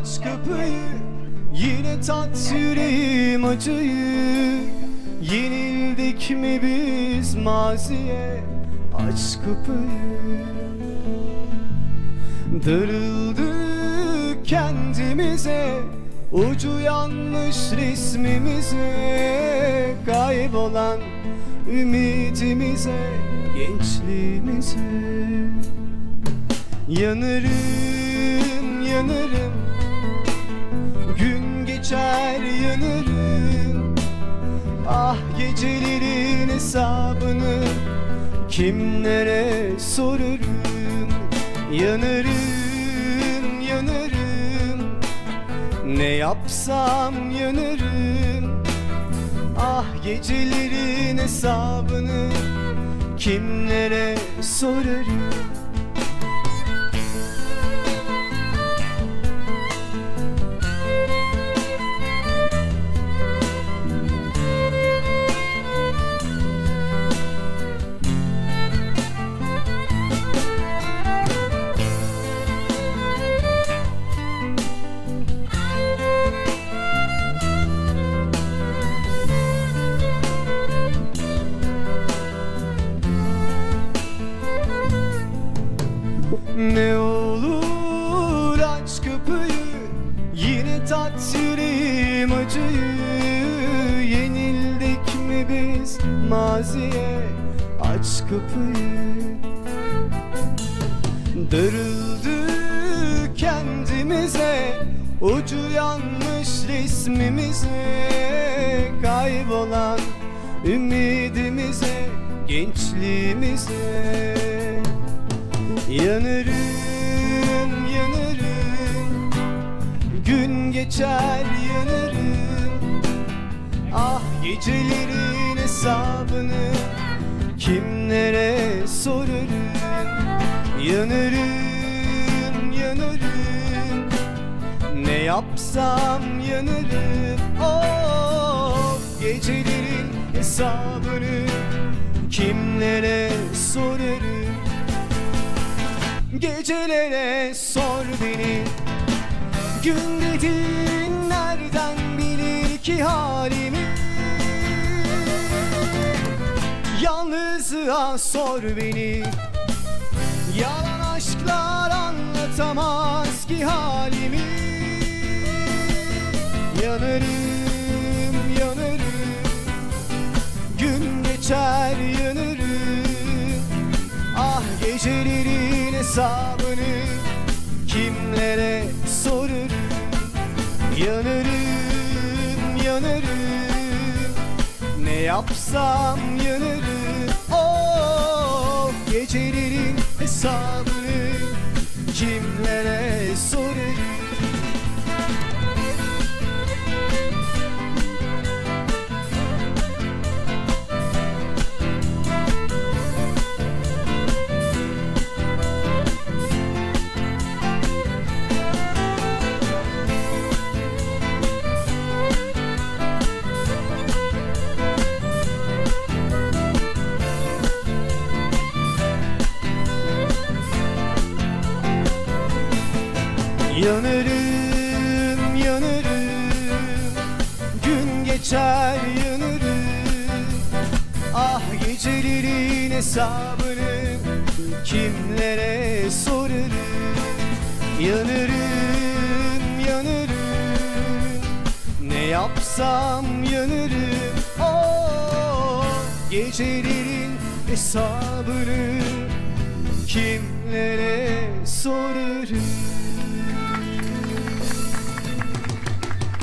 aç kapıyı Yine tat yüreğim acıyı. Yenildik mi biz maziye? Aç kapıyı. Darıldık kendimize Ucu yanlış resmimize. Kaybolan ümidimize Gençliğimize. Yanarım, yanarım geçer yanarım Ah gecelerin hesabını Kimlere sorarım Yanarım, yanarım Ne yapsam yanarım Ah gecelerin hesabını Kimlere sorarım yüreğim acıyı Yenildik mi biz? Maziye Aç kapıyı. Darıldık kendimize Ucu yanlış resmimize. Kaybolan ümidimize Gençliğimize. Yanarım, Gün geçer yanarım. Ah gecelerin hesabını Kimlere sorarım? Yanarım, yanarım. Ne yapsam yanarım. Of gecelerin hesabını Kimlere sorarım? Gecelere sor beni Gün dediğin nereden bilir ki halimi? Yalnızlığa sor beni. Yalan aşklar anlatamaz ki halimi. Yanarım, yanarım. Gün geçer yanarım. Ah gecelerin hesabını Kimlere sorarım Yanarım, yanarım. Ne yapsam yanarım. Oh gecelerin hesabını Yanarım, yanarım. Gün geçer yanarım. Ah gecelerin hesabını Kimlere sorarım? Yanarım, yanarım. Ne yapsam yanarım? Oh gecelerin hesabını Kimlere sorarım